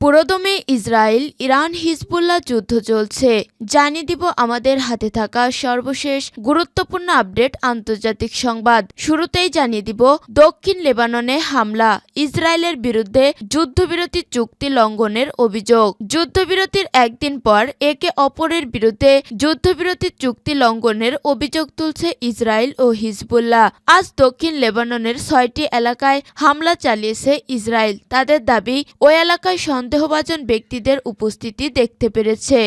পুরোদমে Israel, Iran, Hezbollah যুদ্ধ চলছে। জানিয়ে দিব আমাদের হাতে থাকা সর্বশেষ গুরুত্বপূর্ণ আপডেট আন্তর্জাতিক সংবাদ। শুরুতেই জানিয়ে দিব, দক্ষিণ লেবাননে হামলা, ইসরায়েলের বিরুদ্ধে যুদ্ধবিরতি চুক্তি লঙ্ঘনের অভিযোগ। যুদ্ধবিরতির একদিন পর একে অপরের বিরুদ্ধে যুদ্ধবিরতি চুক্তি লঙ্ঘনের অভিযোগ তুলছে ইসরায়েল ও হিজবুল্লাহ। আজ দক্ষিণ লেবাননের ছয়টি এলাকায় হামলা চালিয়েছে ইসরায়েল। তাদের দাবি, ওই এলাকায় সন্দেহভাজন ব্যক্তিদের উপস্থিতি দেখতে পেরেছে।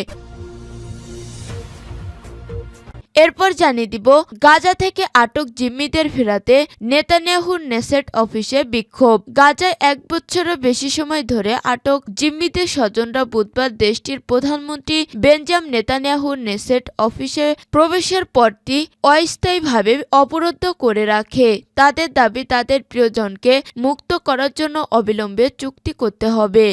এরপর জানিয়ে দিব, গাজা থেকে আটক জিম্মিদের ফেরাতে নেতানিয়াহুর নেসেট অফিসে বিক্ষোভ। গাজায় এক বছরের বেশি সময় ধরে আটক জিম্মিদের স্বজনরা বুধবার দেশটির প্রধানমন্ত্রী বেঞ্জাম নেতানিয়াহুর নেসেট অফিসে প্রবেশের পরটি অস্থায়ীভাবে অবরুদ্ধ করে রাখে। তাদের দাবি, তাদের প্রিয়জনকে মুক্ত করার জন্য অবিলম্বে চুক্তি করতে হবে।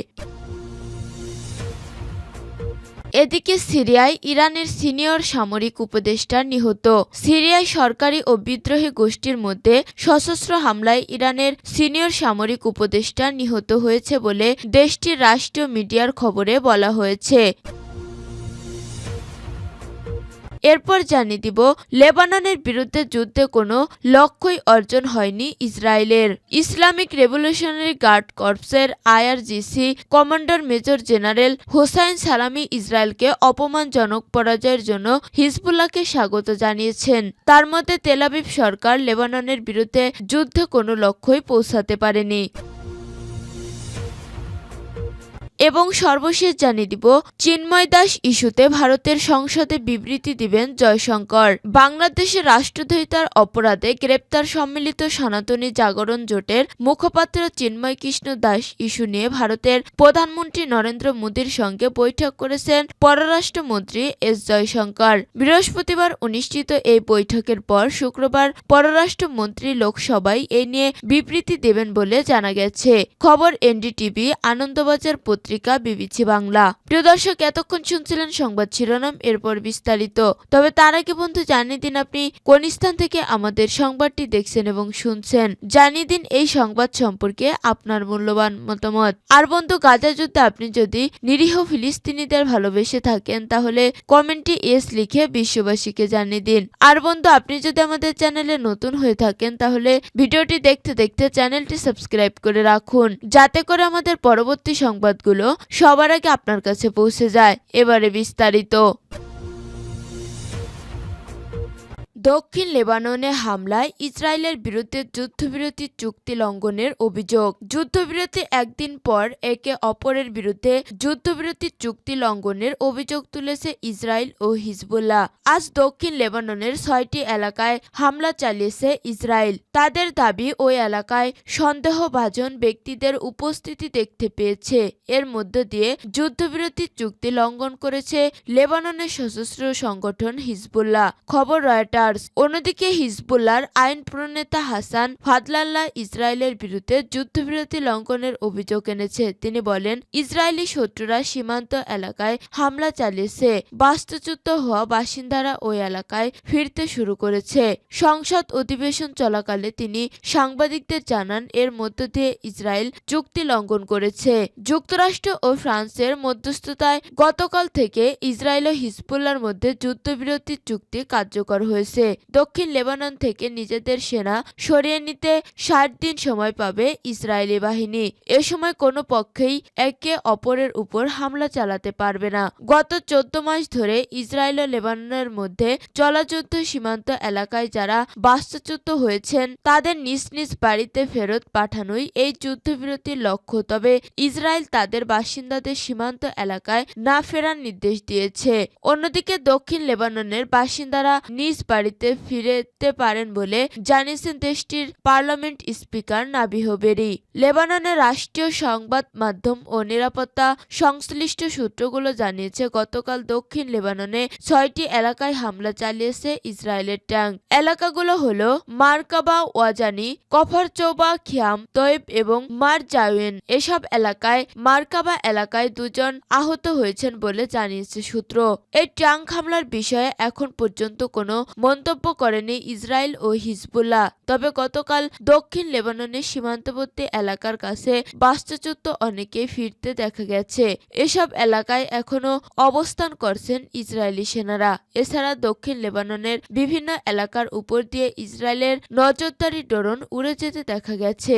এদিকে সিরিয়ায় ইরানের সিনিয়র সামরিক উপদেষ্টা নিহত। সিরিয়ায় সরকারি ও বিদ্রোহী গোষ্ঠীর মধ্যে সশস্ত্র হামলায় ইরানের সিনিয়র সামরিক উপদেষ্টা নিহত হয়েছে বলে দেশটির রাষ্ট্রীয় মিডিয়ার খবরে বলা হয়েছে। এরপর জানিয়ে দিব, লেবাননের বিরুদ্ধে যুদ্ধে কোনো লক্ষ্যই অর্জন হয়নি ইসরায়েলের। Islamic revolutionary guard কর্পসের IRGC commander major general Hossein Salami ইসরায়েলকে অপমানজনক পরাজয়ের জন্য হিজবুল্লাহকে স্বাগত জানিয়েছেন। তার মধ্যে তেলাবিব সরকার লেবাননের বিরুদ্ধে যুদ্ধে কোনো লক্ষ্যই পৌঁছাতে পারেনি। এবং সর্বশেষ জানিয়ে দিব, চিন্ময় দাস ইস্যুতে ভারতের সংসদে বিবৃতি দিবেন জয়শঙ্কর। বাংলাদেশের রাষ্ট্রদ্রোহিতার অপরাধে গ্রেপ্তার সম্মিলিত সনাতনী জাগরণ জোটের মুখপাত্র চিন্ময় কৃষ্ণ দাস ইস্যু নিয়ে ভারতের প্রধানমন্ত্রী নরেন্দ্র মোদীর সঙ্গে বৈঠক করেছেন পররাষ্ট্রমন্ত্রী এস জয়শঙ্কর। বৃহস্পতিবার অনুষ্ঠিত এই বৈঠকের পর শুক্রবার পররাষ্ট্রমন্ত্রী লোকসভায় এ নিয়ে বিবৃতি দেবেন বলে জানা গেছে। খবর এনডিটিভি, আনন্দবাজার পত্রিকা বিবিসি বাংলা। প্রিয় দর্শক, এতক্ষণ শুনছিলেন সংবাদ শিরোনাম, এরপর বিস্তারিত। তবে তার আগে বন্ধু, জানিয়ে দিন আপনি কোন স্থান থেকে আমাদের সংবাদটি দেখছেন এবং শুনছেন। জানিয়ে দিন এই সংবাদ সম্পর্কে আপনার মূল্যবান মতামত। আর বন্ধু, গাজা যুদ্ধে আপনি যদি নিরীহ ফিলিস্তিনিদের ভালোবেসে থাকেন, তাহলে কমেন্টে এস লিখে বিশ্ববাসীকে জানিয়ে দিন। আর বন্ধু, আপনি যদি আমাদের চ্যানেলে নতুন হয়ে থাকেন, তাহলে ভিডিওটি দেখতে দেখতে চ্যানেলটি সাবস্ক্রাইব করে রাখুন। যাতে করে আমাদের পরবর্তী সংবাদগুলো সবার আগে আপনার কাছে পৌঁছে যায়। এবারে বিস্তারিত। দক্ষিণ লেবাননে হামলায় ইসরায়েলের বিরুদ্ধে যুদ্ধবিরতি চুক্তি লঙ্ঘনের অভিযোগ। যুদ্ধবিরতি একদিন পর একে অপরের বিরুদ্ধে যুদ্ধবিরতি চুক্তি লঙ্ঘনের অভিযোগ তুলেছে ইসরায়েল ও হিজবুল্লাহ। আজ দক্ষিণ লেবাননের ছয়টি এলাকায় হামলা চালিয়েছে ইসরায়েল। তাদের দাবি, ওই এলাকায় সন্দেহভাজন ব্যক্তিদের উপস্থিতি দেখতে পেয়েছে। এর মধ্য দিয়ে যুদ্ধবিরতি চুক্তি লঙ্ঘন করেছে লেবাননের সশস্ত্র সংগঠন হিজবুল্লাহ। খবর রয়টার্স অন্যদিকে হিজবুল্লাহর আইন প্রণেতা হাসান ফাদলাল্লাহ ইসরায়েলের বিরুদ্ধে যুদ্ধবিরতি লঙ্ঘনের অভিযোগ এনেছে। তিনি বলেন, ইসরায়েলি শত্রুরা সীমান্ত এলাকায় হামলা চালিয়েছে। বাস্তুচ্যুত হওয়া বাসিন্দারা ওই এলাকায় ফিরতে শুরু করেছে। সংসদ অধিবেশন চলাকালে তিনি সাংবাদিকদের জানান, এর মধ্য দিয়ে ইসরায়েল চুক্তি লঙ্ঘন করেছে। যুক্তরাষ্ট্র ও ফ্রান্সের মধ্যস্থতায় গতকাল থেকে ইসরায়েল ও হিজবুল্লার মধ্যে যুদ্ধবিরতি চুক্তি কার্যকর হয়েছে। দক্ষিণ লেবানন থেকে নিজেদের সেনা সরিয়ে নিতে ষাট দিন সময় পাবে ইসরায়েলি বাহিনী। এ সময় কোনো পক্ষেই একে অপরের উপর হামলা চালাতে পারবে না। গত চোদ্দ মাস ধরে ইসরায়েল ও লেবাননের মধ্যে চলাযুদ্ধ সীমান্ত এলাকায় যারা বাস্তুচ্যুত হয়েছেন, তাদের নিজ নিজ বাড়িতে ফেরত পাঠানোই এই যুদ্ধবিরতির লক্ষ্য। তবে ইসরায়েল তাদের বাসিন্দাদের সীমান্ত এলাকায় না ফেরার নির্দেশ দিয়েছে। অন্যদিকে দক্ষিণ লেবাননের বাসিন্দারা নিজ বাড়িতে ফিরতে পারেন বলে জানিয়েছেন দেশটির পার্লামেন্ট স্পিকার নাবিহ বেরি। লেবাননের রাষ্ট্রীয় সংবাদ মাধ্যম ও নিরাপত্তা সংশ্লিষ্ট সূত্রগুলো জানিয়েছে, গতকাল দক্ষিণ লেবাননে ছয়টি এলাকায় হামলা চালিয়েছে ইসরায়েলের ট্যাঙ্ক এলাকাগুলো হলো মারকাবা, ওয়াজানি, কফরচৌবা, খিয়াম, তৈব এবং মার জাউয়েন এসব এলাকায়, মার্কাবা এলাকায় দুজন আহত হয়েছেন বলে জানিয়েছে সূত্র। এই ট্যাঙ্ক হামলার বিষয়ে এখন পর্যন্ত কোনো মন্তব্য মন্তব্য করেনি ইসরায়েল ও হিজবুল্লাহ। তবে গতকাল দক্ষিণ লেবাননের সীমান্তবর্তী এলাকার কাছে বাস্তুচ্যুত অনেকে ফিরতে দেখা গেছে। এসব এলাকায় এখনও অবস্থান করছেন ইসরায়েলি সেনারা। এছাড়া দক্ষিণ লেবাননের বিভিন্ন এলাকার উপর দিয়ে ইসরায়েলের নজরদারি ড্রোন উড়ে যেতে দেখা গেছে।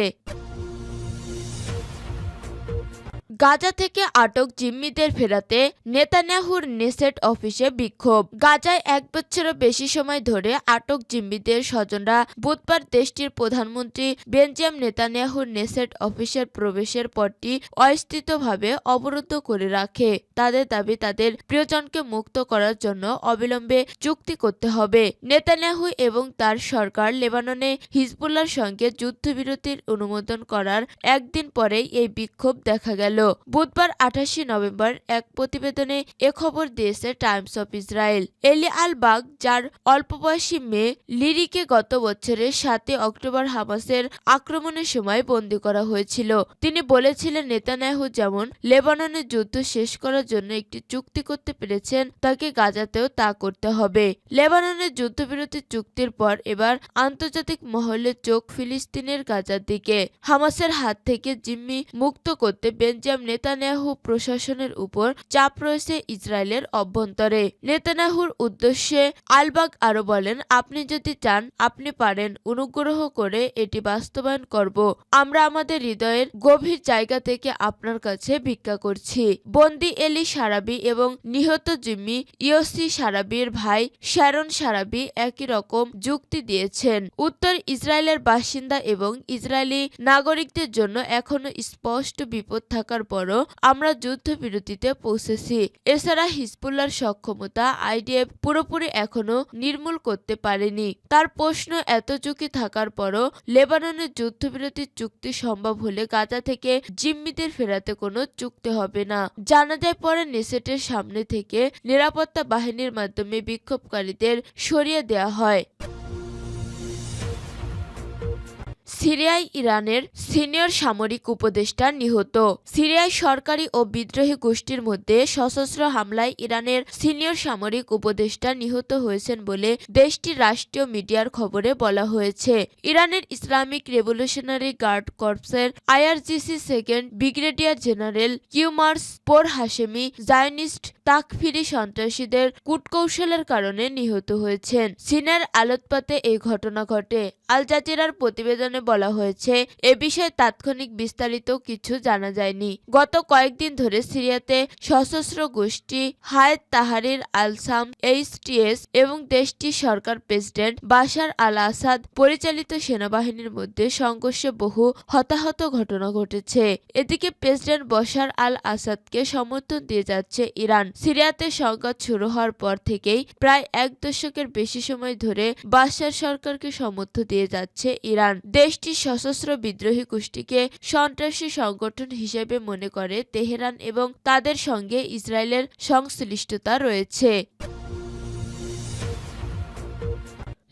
গাজা থেকে আটক জিম্মিদের ফেরাতে নেতানিয়াহুর নেসেট অফিসে বিক্ষোভ। গাজায় এক বছরের বেশি সময় ধরে আটক জিম্মিদের স্বজনরা বুধবার দেশটির প্রধানমন্ত্রী বেঞ্জাম নেতানিয়াহুর নেসেট অফিসের প্রবেশের পথটি অস্থিতভাবে অবরুদ্ধ করে রাখে। তাদের দাবি, তাদের প্রিয়জনকে মুক্ত করার জন্য অবিলম্বে চুক্তি করতে হবে। নেতানিয়াহু এবং তার সরকার লেবাননে হিজবুল্লার সঙ্গে যুদ্ধবিরতির অনুমোদন করার একদিন পরেই এই বিক্ষোভ দেখা গেল। বুধবার আঠাশে নভেম্বর এক প্রতিবেদনে এ খবর দিয়েছে টাইমস অফ ইসরায়েল। এলি আল বাগ, যার অল্প বয়সী মেয়ে লিরিকে গত বছরের সাতই অক্টোবর হামাসের আক্রমণের সময় বন্দী করা হয়েছিল। তিনি বলেছিলেন, নেতানিয়াহু যেমন লেবাননের যুদ্ধ শেষ করার জন্য একটি চুক্তি করতে পেরেছেন, তাকে গাজাতেও তা করতে হবে। লেবাননের যুদ্ধবিরতি চুক্তির পর এবার আন্তর্জাতিক মহলের চোখ ফিলিস্তিনের গাজার দিকে। হামাসের হাত থেকে জিম্মি মুক্ত করতে বেঞ্জাম নেতানিয়াহু প্রশাসনের উপর চাপ রয়েছে ইসরায়েলের অভ্যন্তরে। নেতানিয়াহুর উদ্দেশ্যে আলবাগ আরও বলেন, আপনি যদি চান, আপনি পারেন। অনুগ্রহ করে এটি বাস্তবায়ন করব। আমরা আমাদের হৃদয়ের গভীর জায়গা থেকে আপনার কাছে ভিক্ষা করছি। বন্দি এলি সারাবি এবং নিহত জিম্মি ইয়সি সারাবির ভাই শ্যারন সারাবি একই রকম যুক্তি দিয়েছেন। উত্তর ইসরায়েলের বাসিন্দা এবং ইসরায়েলি নাগরিকদের জন্য এখনও স্পষ্ট বিপদ থাকার পরও আমরা যুদ্ধবিরতিতে পৌঁছেছি। এছাড়া হিজবুল্লার সক্ষমতা আইডিএফ পুরোপুরি এখনও নির্মূল করতে পারেনি। তার প্রশ্ন এত ঝুঁকি থাকার পরও লেবাননের যুদ্ধবিরতির চুক্তি সম্ভব হলে গাজা থেকে জিম্মিদের ফেরাতে কোনো চুক্তি হবে না। জানা যায়, পরে নেসেটের সামনে থেকে নিরাপত্তা বাহিনীর মাধ্যমে বিক্ষোভকারীদের সরিয়ে দেওয়া হয়। সিরিয়ায় ইরানের সিনিয়র সামরিক উপদেষ্টা নিহত। সিরিয়ায় সরকারি ও বিদ্রোহী গোষ্ঠীর মধ্যে সশস্ত্র হামলায় ইরানের সিনিয়র সামরিক উপদেষ্টা নিহত হয়েছেন বলে দেশটির রাষ্ট্রীয় মিডিয়ার খবরে বলা হয়েছে। ইরানের Islamic revolutionary guard কর্পসের IRGC second brigadier general Kioumars Pour Hashemi, Zionist তাকফিরি সন্ত্রাসীদের কূটকৌশলের কারণে নিহত হয়েছেন। চীনের আলোকপাতে এই ঘটনা ঘটে। আল জাজিরার প্রতিবেদনে বলা হয়েছে, এ বিষয়ে তাৎক্ষণিক বিস্তারিত কিছু জানা যায়নি। গত কয়েকদিন ধরে সিরিয়াতে সশস্ত্র গোষ্ঠী হায়েত তাহারির আল সাম এইচটিএস এবং দেশটির সরকার প্রেসিডেন্ট বাশার আল আসাদ পরিচালিত সেনাবাহিনীর মধ্যে সংঘর্ষে বহু হতাহত ঘটনা ঘটেছে। এদিকে প্রেসিডেন্ট বশার আল আসাদকে সমর্থন দিয়ে যাচ্ছে ইরান। সিরিয়াতে সংঘাত শুরু হওয়ার পর থেকেই প্রায় এক দশকের বেশি সময় ধরে বাশার সরকারকে সমর্থ দিয়ে যাচ্ছে ইরান। দেশটির সশস্ত্র বিদ্রোহী গোষ্ঠীকে সন্ত্রাসী সংগঠন হিসেবে মনে করে তেহরান এবং তাদের সঙ্গে ইসরায়েলের সংশ্লিষ্টতা রয়েছে।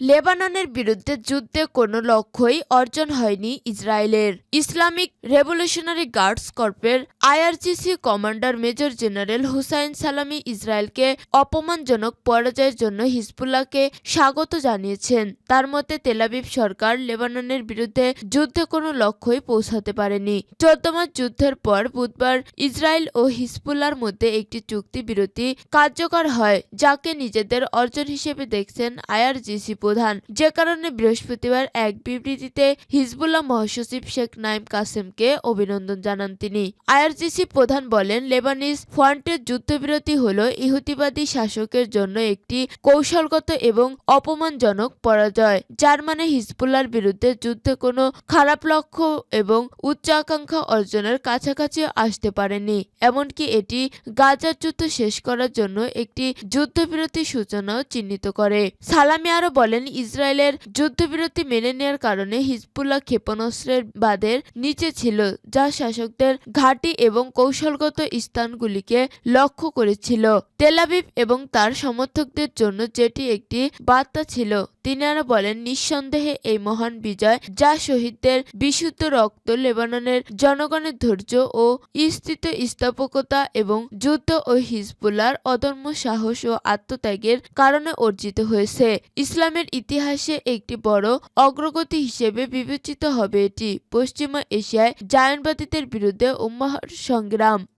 লেবাননের বিরুদ্ধে যুদ্ধে কোনো লক্ষ্যই অর্জন হয়নি ইসরায়েলের। Islamic revolutionary guards কর্পের IRGC commander major general Hossein Salami ইসরায়েলকে অপমানজনক পরাজয়ের জন্য হিজবুল্লাহকে স্বাগত জানিয়েছেন। তার মতে তেলাবিব সরকার লেবাননের বিরুদ্ধে যুদ্ধে কোনো লক্ষ্যই পৌঁছাতে পারেনি। চোদ্দ মাস যুদ্ধের পর বুধবার ইসরায়েল ও হিজবুল্লার মধ্যে একটি চুক্তি বিরতি কার্যকর হয়, যাকে নিজেদের অর্জন হিসেবে দেখছেন আইআরজিসি প্রধান যে কারণে বৃহস্পতিবার এক বিবৃতিতে হিজবুল্লাহ মহাসচিব শেখ নাইম কাসেমকে অভিনন্দন জানান তিনি। আইআরজিসি প্রধান বলেন, লেবানিজ ফ্রন্টের যুদ্ধবিরতি হল ইহুতিবাদী শাসকের জন্য একটি কৌশলগত এবং অপমানজনক পরাজয়, যার মানে হিজবুল্লাহর বিরুদ্ধে যুদ্ধে কোনো খারাপ লক্ষ্য এবং উচ্চ আকাঙ্ক্ষা অর্জনের কাছাকাছি আসতে পারেনি। এমনকি এটি গাজার যুদ্ধ শেষ করার জন্য একটি যুদ্ধবিরতি সূচনাও চিহ্নিত করে। সালামি আরও বলেন ইসরায়েলের যুদ্ধবিরতি মেনে নেওয়ার কারণে হিজবুল্লাহ ক্ষেপণাস্ত্রের বাদের নিচে ছিল, যা শাসকদের ঘাঁটি এবং কৌশলগত স্থানগুলিকে লক্ষ্য করেছিল। তেলাবিব এবং তার সমর্থকদের জন্য যেটি একটি বার্তা ছিল তিনি আরও বলেন, নিঃসন্দেহে এই মহান বিজয়, যা শহীদদের বিশুদ্ধ রক্ত লেবাননের জনগণের ধৈর্য ও স্থিত স্থাপকতা এবং যুদ্ধ ও হিজবুল্লার অদম্য সাহস ও আত্মত্যাগের কারণে অর্জিত হয়েছে। ইসলামের ইতিহাসে একটি বড় অগ্রগতি হিসেবে বিবেচিত হবে এটি পশ্চিমা এশিয়ায় জায়নবাদীদের বিরুদ্ধে উম্মাহর সংগ্রাম।